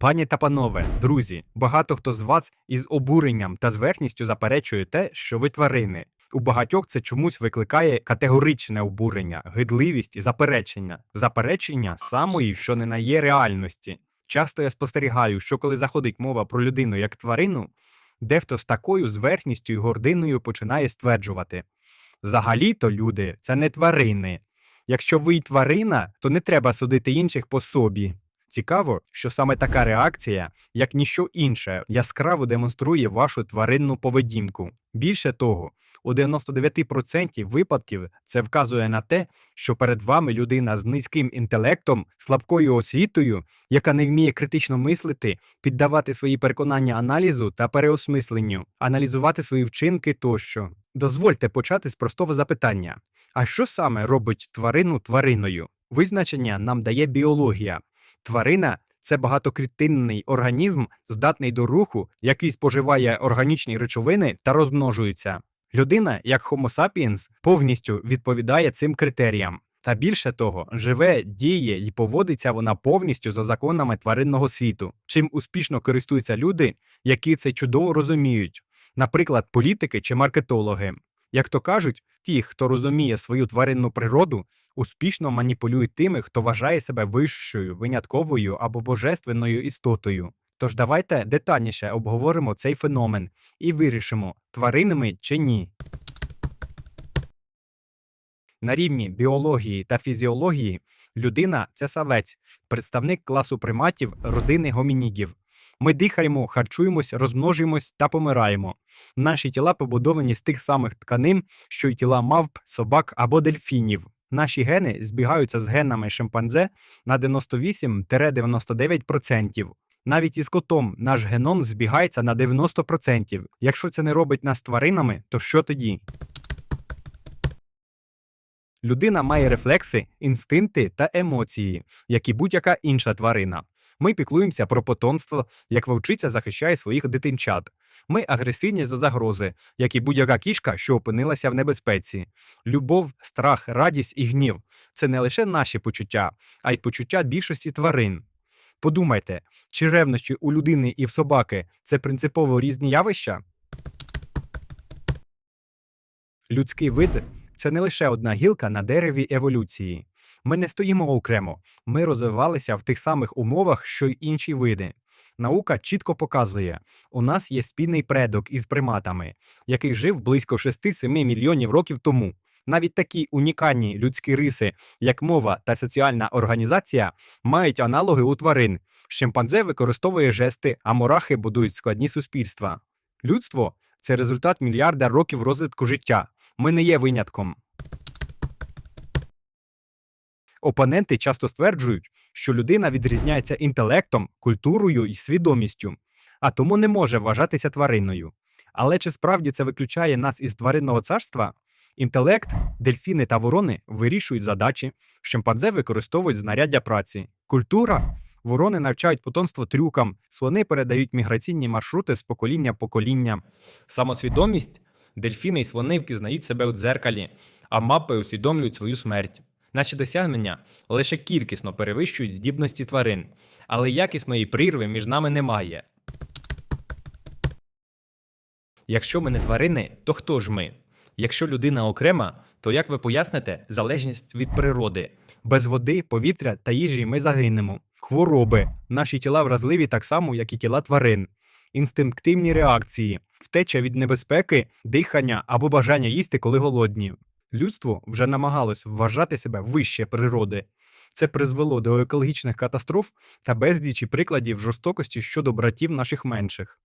Пані та панове, друзі, багато хто з вас із обуренням та зверхністю заперечує те, що ви тварини. У багатьох це чомусь викликає категоричне обурення, гидливість і заперечення. Заперечення самої, що не на є реальності. Часто я спостерігаю, що коли заходить мова про людину як тварину, дехто з такою зверхністю і гординою починає стверджувати: взагалі-то люди це не тварини. Якщо ви й тварина, то не треба судити інших по собі. Цікаво, що саме така реакція, як ніщо інше, яскраво демонструє вашу тваринну поведінку. Більше того, у 99% випадків це вказує на те, що перед вами людина з низьким інтелектом, слабкою освітою, яка не вміє критично мислити, піддавати свої переконання аналізу та переосмисленню, аналізувати свої вчинки тощо. Дозвольте почати з простого запитання: а що саме робить тварину твариною? Визначення нам дає біологія. Тварина це багатоклітинний організм, здатний до руху, який споживає органічні речовини та розмножується. Людина, як Homo sapiens, повністю відповідає цим критеріям. Та більше того, живе, діє і поводиться вона повністю за законами тваринного світу, чим успішно користуються люди, які це чудово розуміють, наприклад, політики чи маркетологи. Як то кажуть, ті, хто розуміє свою тваринну природу, успішно маніпулюють тими, хто вважає себе вищою, винятковою або божественною істотою. Тож давайте детальніше обговоримо цей феномен і вирішимо, тваринами чи ні. На рівні біології та фізіології людина це савець, представник класу приматів родини гомінідів. Ми дихаємо, харчуємось, розмножуємось та помираємо. Наші тіла побудовані з тих самих тканин, що й тіла мавп, собак або дельфінів. Наші гени збігаються з генами шимпанзе на 98-99%. Навіть із котом наш геном збігається на 90%. Якщо це не робить нас тваринами, то що тоді? Людина має рефлекси, інстинкти та емоції, як і будь-яка інша тварина. Ми піклуємося про потомство, як вовчиця захищає своїх дитинчат. Ми агресивні за загрози, як і будь-яка кішка, що опинилася в небезпеці. Любов, страх, радість і гнів це не лише наші почуття, а й почуття більшості тварин. Подумайте, чи ревнощі у людини і в собаки це принципово різні явища? Людський вид це не лише одна гілка на дереві еволюції. Ми не стоїмо окремо, ми розвивалися в тих самих умовах, що й інші види. Наука чітко показує, у нас є спільний предок із приматами, який жив близько 6-7 мільйонів років тому. Навіть такі унікальні людські риси, як мова та соціальна організація, мають аналоги у тварин. Шимпанзе використовує жести, а мурахи будують складні суспільства. Людство це результат мільярда років розвитку життя. Ми не є винятком. Опоненти часто стверджують, що людина відрізняється інтелектом, культурою і свідомістю, а тому не може вважатися твариною. Але чи справді це виключає нас із тваринного царства? Інтелект, дельфіни та ворони вирішують задачі, шимпанзе використовують знаряддя праці. Культура ворони навчають потомство трюкам, слони передають міграційні маршрути з покоління покоління. Самосвідомість дельфіни і слони впізнають себе у дзеркалі, а мапи усвідомлюють свою смерть. Наші досягнення лише кількісно перевищують здібності тварин, але якісної прірви між нами немає. Якщо ми не тварини, то хто ж ми? Якщо людина окрема, то як ви поясните залежність від природи? Без води, повітря та їжі ми загинемо. Хвороби. Наші тіла вразливі так само, як і тіла тварин. Інстинктивні реакції, втеча від небезпеки, дихання або бажання їсти, коли голодні. Людство вже намагалось вважати себе вище природи. Це призвело до екологічних катастроф та безлічі прикладів жорстокості щодо братів наших менших.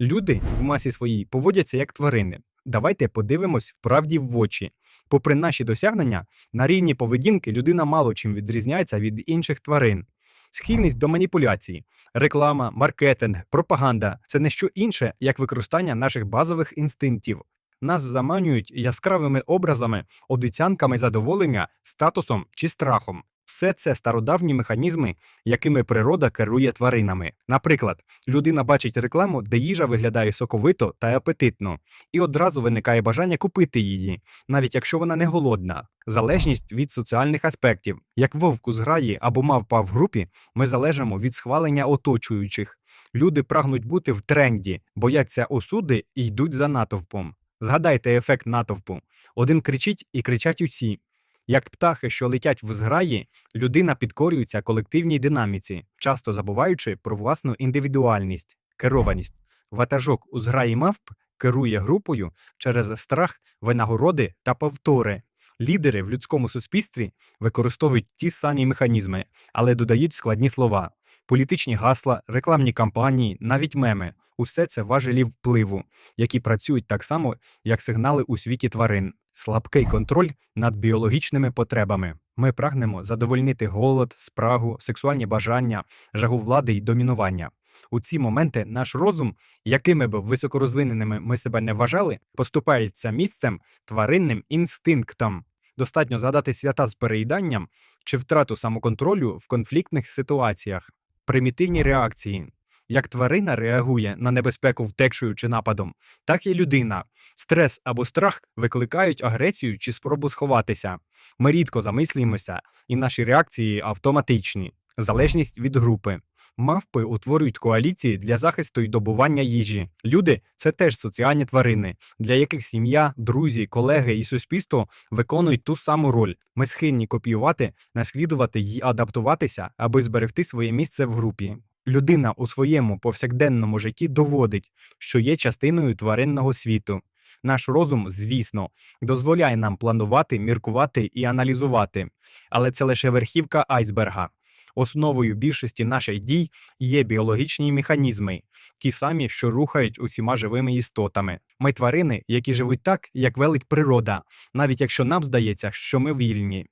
Люди в масі своїй поводяться як тварини. Давайте подивимось вправді в очі. Попри наші досягнення, на рівні поведінки людина мало чим відрізняється від інших тварин. Схильність до маніпуляцій, реклама, маркетинг, пропаганда це не що інше, як використання наших базових інстинктів. Нас заманюють яскравими образами, обіцянками задоволення, статусом чи страхом. Все це стародавні механізми, якими природа керує тваринами. Наприклад, людина бачить рекламу, де їжа виглядає соковито та апетитно, і одразу виникає бажання купити її, навіть якщо вона не голодна. Залежність від соціальних аспектів. Як вовк у зграї або мавпа в групі, ми залежимо від схвалення оточуючих. Люди прагнуть бути в тренді, бояться осуди і йдуть за натовпом. Згадайте ефект натовпу. Один кричить і кричать усі. Як птахи, що летять в зграї, людина підкорюється колективній динаміці, часто забуваючи про власну індивідуальність, керованість. Ватажок у зграї мавп керує групою через страх, винагороди та повтори. Лідери в людському суспільстві використовують ті самі механізми, але додають складні слова, політичні гасла, рекламні кампанії, навіть меми. Усе це важелі впливу, які працюють так само, як сигнали у світі тварин. Слабкий контроль над біологічними потребами. Ми прагнемо задовольнити голод, спрагу, сексуальні бажання, жагу влади й домінування. У ці моменти наш розум, якими б високорозвиненими ми себе не вважали, поступається місцем тваринним інстинктам. Достатньо згадати свята з переїданням чи втрату самоконтролю в конфліктних ситуаціях, примітивні реакції. Як тварина реагує на небезпеку втекшою чи нападом, так і людина. Стрес або страх викликають агресію чи спробу сховатися. Ми рідко замислюємося, і наші реакції автоматичні. Залежність від групи. Мавпи утворюють коаліції для захисту й добування їжі. Люди це теж соціальні тварини, для яких сім'я, друзі, колеги і суспільство виконують ту саму роль. Ми схильні копіювати, наслідувати й адаптуватися, аби зберегти своє місце в групі. Людина у своєму повсякденному житті доводить, що є частиною тваринного світу. Наш розум, звісно, дозволяє нам планувати, міркувати і аналізувати, але це лише верхівка айсберга. Основою більшості наших дій є біологічні механізми, ті самі, що рухають усіма живими істотами. Ми тварини, які живуть так, як велить природа, навіть якщо нам здається, що ми вільні.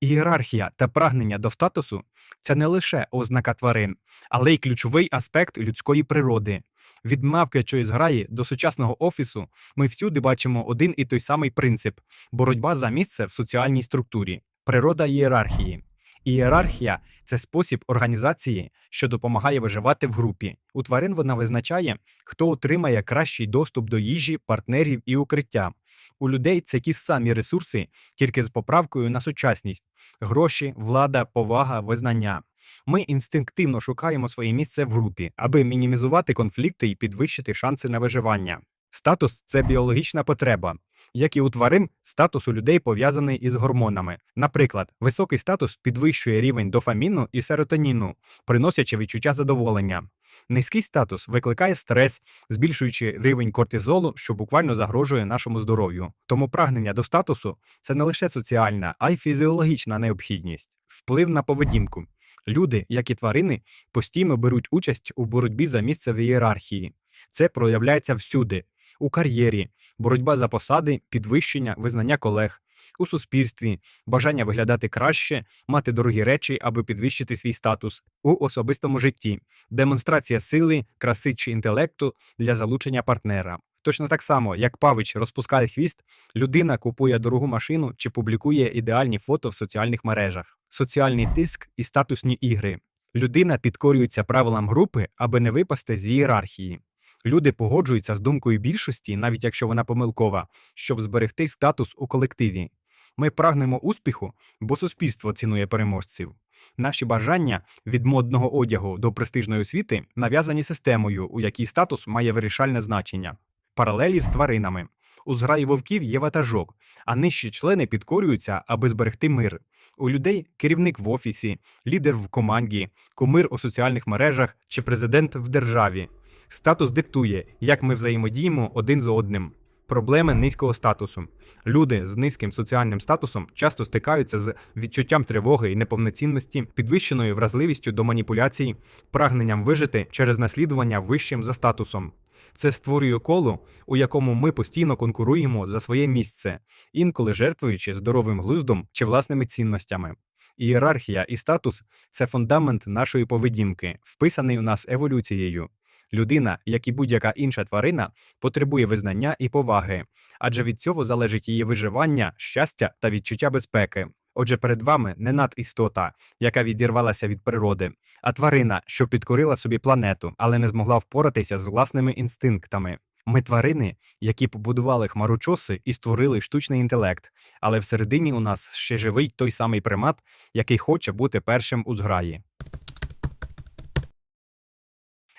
Ієрархія та прагнення до статусу це не лише ознака тварин, але й ключовий аспект людської природи. Від мавкячої зграї до сучасного офісу ми всюди бачимо один і той самий принцип боротьба за місце в соціальній структурі. Природа ієрархії. Ієрархія це спосіб організації, що допомагає виживати в групі. У тварин вона визначає, хто отримає кращий доступ до їжі, партнерів і укриття. У людей це ті самі ресурси, тільки з поправкою на сучасність: гроші, влада, повага, визнання. Ми інстинктивно шукаємо своє місце в групі, аби мінімізувати конфлікти і підвищити шанси на виживання. Статус це біологічна потреба. Як і у тварин, статус у людей пов'язаний із гормонами. Наприклад, високий статус підвищує рівень дофаміну і серотоніну, приносячи відчуття задоволення. Низький статус викликає стрес, збільшуючи рівень кортизолу, що буквально загрожує нашому здоров'ю. Тому прагнення до статусу це не лише соціальна, а й фізіологічна необхідність, вплив на поведінку. Люди, як і тварини, постійно беруть участь у боротьбі за місце в ієрархії. Це проявляється всюди у кар'єрі, боротьба за посади, підвищення, визнання колег, у суспільстві, бажання виглядати краще, мати дорогі речі, аби підвищити свій статус, у особистому житті, демонстрація сили, краси чи інтелекту для залучення партнера. Точно так само, як павич розпускає хвіст, людина купує дорогу машину чи публікує ідеальні фото в соціальних мережах, соціальний тиск і статусні ігри. Людина підкорюється правилам групи, аби не випасти з ієрархії. Люди погоджуються з думкою більшості, навіть якщо вона помилкова, щоб зберегти статус у колективі. Ми прагнемо успіху, бо суспільство цінує переможців. Наші бажання від модного одягу до престижної освіти нав'язані системою, у якій статус має вирішальне значення. Паралелі з тваринами. У зграї вовків є ватажок, а нижчі члени підкорюються, аби зберегти мир. У людей керівник в офісі, лідер в команді, кумир у соціальних мережах чи президент в державі. Статус диктує, як ми взаємодіємо один з одним. Проблеми низького статусу. Люди з низьким соціальним статусом часто стикаються з відчуттям тривоги і неповноцінності, підвищеною вразливістю до маніпуляцій, прагненням вижити через наслідування вищим за статусом. Це створює коло, у якому ми постійно конкуруємо за своє місце, інколи жертвуючи здоровим глуздом чи власними цінностями. Ієрархія і статус це фундамент нашої поведінки, вписаний у нас еволюцією. Людина, як і будь-яка інша тварина, потребує визнання і поваги, адже від цього залежить її виживання, щастя та відчуття безпеки. Отже, перед вами не надістота, яка відірвалася від природи, а тварина, що підкорила собі планету, але не змогла впоратися з власними інстинктами. Ми тварини, які побудували хмарочоси і створили штучний інтелект, але всередині у нас ще живий той самий примат, який хоче бути першим у зграї.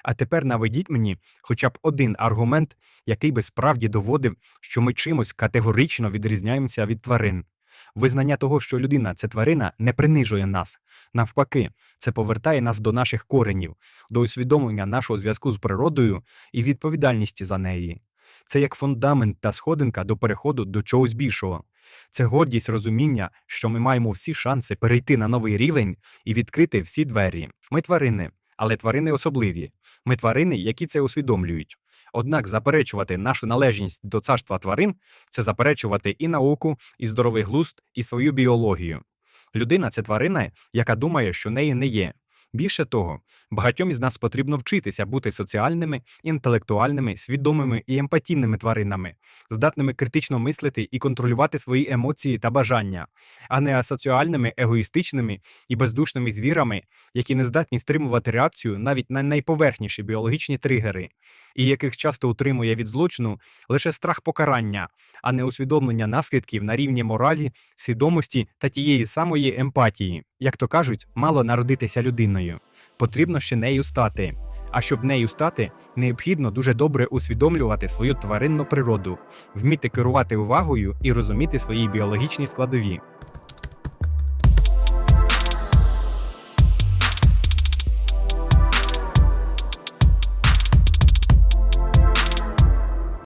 А тепер наведіть мені хоча б один аргумент, який би справді доводив, що ми чимось категорично відрізняємося від тварин. Визнання того, що людина це тварина, не принижує нас. Навпаки, це повертає нас до наших коренів, до усвідомлення нашого зв'язку з природою і відповідальності за неї. Це як фундамент та сходинка до переходу до чогось більшого. Це гордість розуміння, що ми маємо всі шанси перейти на новий рівень і відкрити всі двері. Ми тварини, але тварини особливі. Ми тварини, які це усвідомлюють. Однак заперечувати нашу належність до царства тварин це заперечувати і науку, і здоровий глузд, і свою біологію. Людина це тварина, яка думає, що неї не є. Більше того, багатьом із нас потрібно вчитися бути соціальними, інтелектуальними, свідомими і емпатійними тваринами, здатними критично мислити і контролювати свої емоції та бажання, а не асоціальними, егоїстичними і бездушними звірами, які не здатні стримувати реакцію навіть на найповерхніші біологічні тригери, і яких часто утримує від злочину лише страх покарання, а не усвідомлення наслідків на рівні моралі, свідомості та тієї самої емпатії. Як то кажуть, мало народитися людиною, потрібно ще нею стати. А щоб нею стати, необхідно дуже добре усвідомлювати свою тваринну природу, вміти керувати увагою і розуміти свої біологічні складові.